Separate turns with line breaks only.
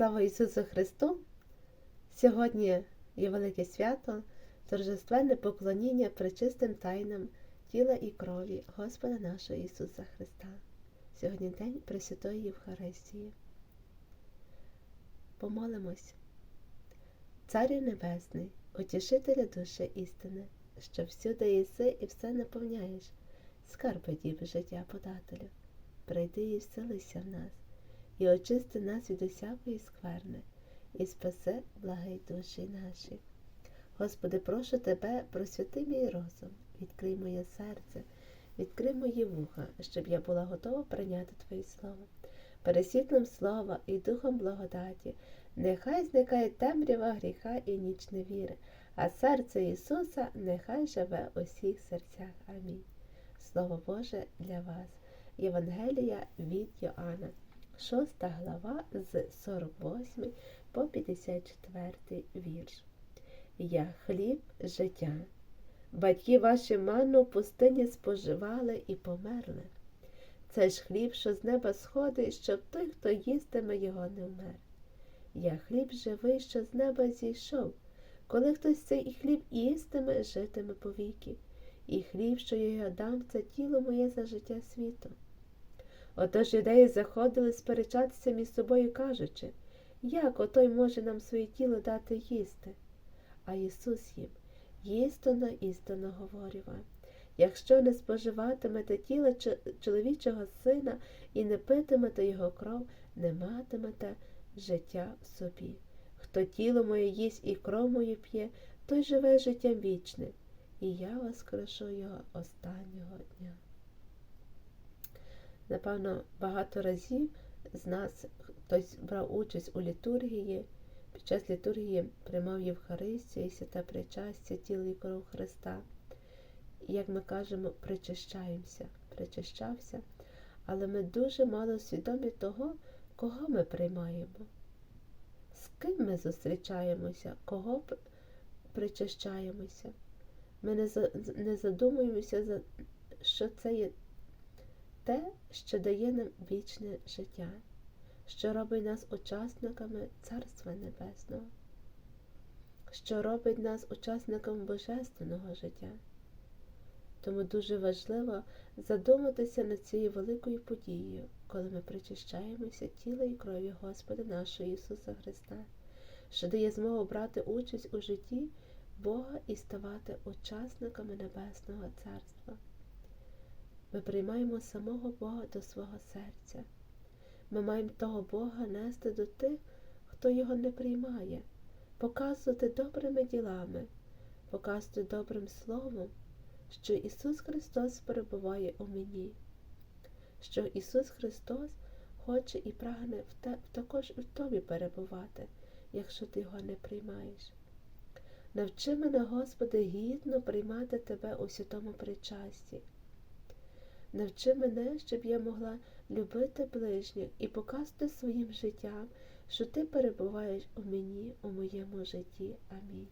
Слава Ісусу Христу! Сьогодні є велике свято, торжественне поклоніння пречистим тайнам тіла і крові Господа нашого Ісуса Христа. Сьогодні День Пресвятої Євхаристії. Помолимось. Царю Небесний, утішителя душі істини, що всюди єси і все наповняєш, скарби діби життя подателю, прийди і вселися в нас і очисти нас від усякої скверни, і спаси благий душі наші. Господи, прошу Тебе, просвяти мій розум, відкрий моє серце, відкрий мої вуха, щоб я була готова прийняти Твоє Слово. Пересвітлим слова і духом благодаті, нехай зникає темрява гріха і ніч невіри, а серце Ісуса нехай живе у всіх серцях. Амінь. Слово Боже для вас. Євангелія від Йоанна. 6 глава з 48 по 54 вірш. Я хліб життя. Батьки ваші манну в пустині споживали і померли. Це ж хліб, що з неба сходить, щоб той, хто їстиме його, не вмер. Я хліб живий, що з неба зійшов. Коли хтось цей хліб їстиме, житиме повіки, і хліб, що я дам, це тіло моє за життя світу. Отож юдеї заходили сперечатися між собою, кажучи, як отой може нам своє тіло дати їсти? А Ісус їм, істинно, істинно говорю вам, якщо не споживатимете тіло чоловічого сина і не питимете його кров, не матимете життя в собі. Хто тіло моє їсть і кров мою п'є, той живе життям вічним, і я воскрешу його останнього дня. Напевно, багато разів з нас хтось брав участь у літургії, під час літургії приймав Євхаристію і святе причастя, тіло і кров Христа. І, як ми кажемо, причащаємося, причащався, але ми дуже мало свідомі того, кого ми приймаємо, з ким ми зустрічаємося, кого причащаємося. Ми не задумуємося, що це є те, що дає нам вічне життя, що робить нас учасниками Царства Небесного, що робить нас учасниками Божественного життя. Тому дуже важливо задуматися над цією великою подією, коли ми причащаємося тіла і крові Господа нашого Ісуса Христа, що дає змогу брати участь у житті Бога і ставати учасниками Небесного Царства. Ми приймаємо самого Бога до свого серця. Ми маємо того Бога нести до тих, хто його не приймає, показувати добрими ділами, показувати добрим словом, що Ісус Христос перебуває у мені, що Ісус Христос хоче і прагне також в тобі перебувати, якщо ти його не приймаєш. Навчи мене, Господи, гідно приймати Тебе у святому причасті. Навчи мене, щоб я могла любити ближніх і показати своїм життям, що ти перебуваєш у мені, у моєму житті. Амінь.